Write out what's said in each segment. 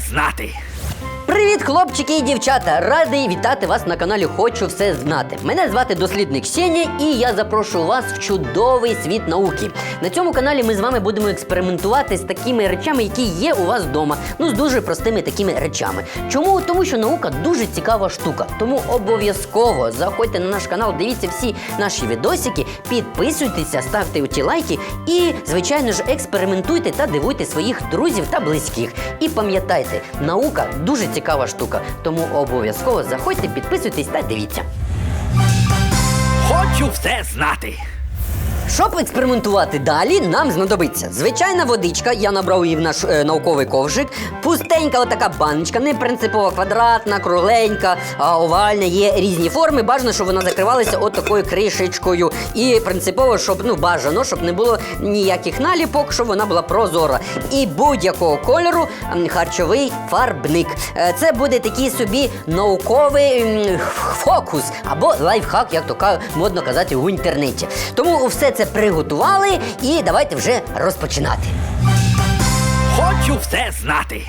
знати. Привіт, хлопчики і дівчата! Радий вітати вас на каналі Хочу все знати. Мене звати дослідник Сеня, і я запрошую вас в чудовий світ науки. На цьому каналі ми з вами будемо експериментувати з такими речами, які є у вас вдома. Ну з дуже простими такими речами. Чому? Тому що наука дуже цікава штука. Тому обов'язково заходьте на наш канал, дивіться всі наші відосики, підписуйтеся, ставте оті лайки і, звичайно ж, експериментуйте та дивуйте своїх друзів та близьких. І пам'ятайте, наука дуже цікава штука. Тому обов'язково заходьте, підписуйтесь та дивіться. Хочу все знати. Щоб експериментувати далі, нам знадобиться звичайна водичка, я набрав її в наш е, науковий ковшик, пустенька отака баночка, не принципово квадратна, кругленька, а овальна, є різні форми. Бажано, щоб вона закривалася от такою кришечкою. І принципово, щоб ну бажано, щоб не було ніяких наліпок, щоб вона була прозора. І будь-якого кольору харчовий фарбник. Е, Це буде такий собі науковий фокус або лайфхак, як то модно казати в інтернеті. Тому все це приготували і давайте вже розпочинати. Хочу все знати.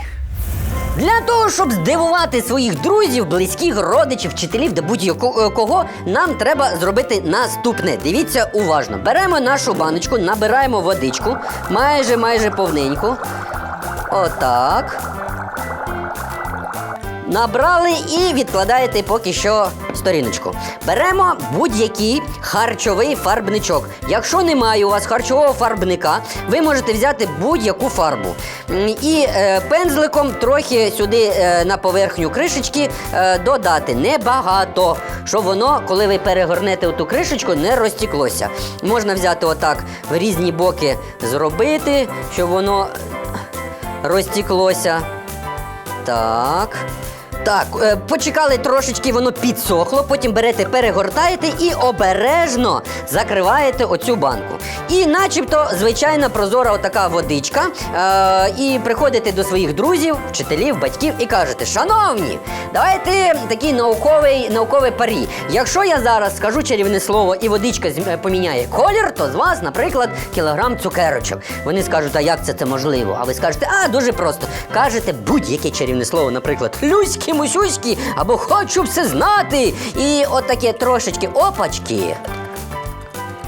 Для того, щоб здивувати своїх друзів, близьких, родичів, вчителів та будь-кого, нам треба зробити наступне. Дивіться уважно. Беремо нашу баночку, набираємо водичку, майже майже повненьку. Отак. Набрали і відкладаєте поки що сторіночку. Беремо будь-який харчовий фарбничок. Якщо немає у вас харчового фарбника, ви можете взяти будь-яку фарбу. І е, пензликом трохи сюди е, на поверхню кришечки е, додати небагато, щоб воно, коли ви перегорнете оту кришечку, не розтіклося. Можна взяти отак в різні боки зробити, щоб воно розтіклося. Так. Так, е, почекали трошечки, воно підсохло, потім берете, перегортаєте і обережно закриваєте оцю банку. І начебто звичайна прозора отака водичка. Е, і приходите до своїх друзів, вчителів, батьків і кажете: Шановні, давайте такий науковий, науковий парі. Якщо я зараз скажу чарівне слово і водичка е, поміняє колір, то з вас, наприклад, кілограм цукерочок. Вони скажуть, а як це це можливо? А ви скажете, а дуже просто. Кажете будь-яке чарівне слово, наприклад, люськи, мусюськи, або хочу все знати. І отаке трошечки опачки.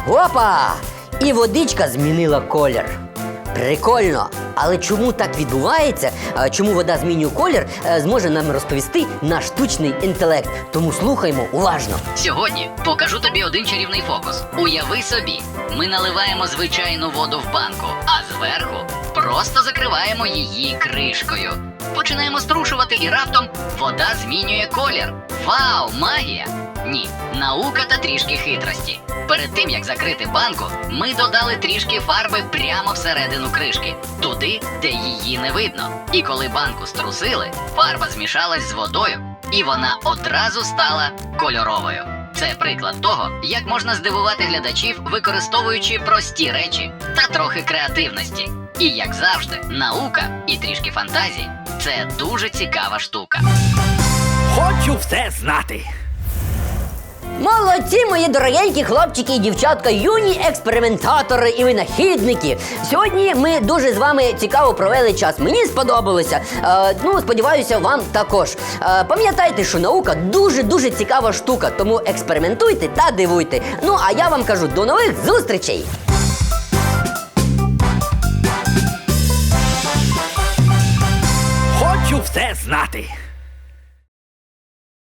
Опа! І водичка змінила колір. Прикольно. Але чому так відбувається? Чому вода змінює колір, е, зможе нам розповісти наш штучний інтелект. Тому слухаймо уважно. Сьогодні покажу тобі один чарівний фокус. Уяви собі, ми наливаємо звичайну воду в банку, а зверху просто закриваємо її кришкою. Починаємо струшувати і раптом вода змінює колір. Вау, магія! Ні, наука та трішки хитрості. Перед тим як закрити банку, ми додали трішки фарби прямо всередину кришки, туди, де її не видно. І коли банку струсили, фарба змішалась з водою, і вона одразу стала кольоровою. Це приклад того, як можна здивувати глядачів, використовуючи прості речі та трохи креативності. І як завжди, наука і трішки фантазії це дуже цікава штука. Хочу все знати. Молодці, мої дорогенькі хлопчики і дівчатка, юні експериментатори і винахідники. Сьогодні ми дуже з вами цікаво провели час. Мені сподобалося. Е, ну, сподіваюся, вам також. Е, пам'ятайте, що наука дуже дуже цікава штука, тому експериментуйте та дивуйте. Ну а я вам кажу до нових зустрічей! Хочу знати.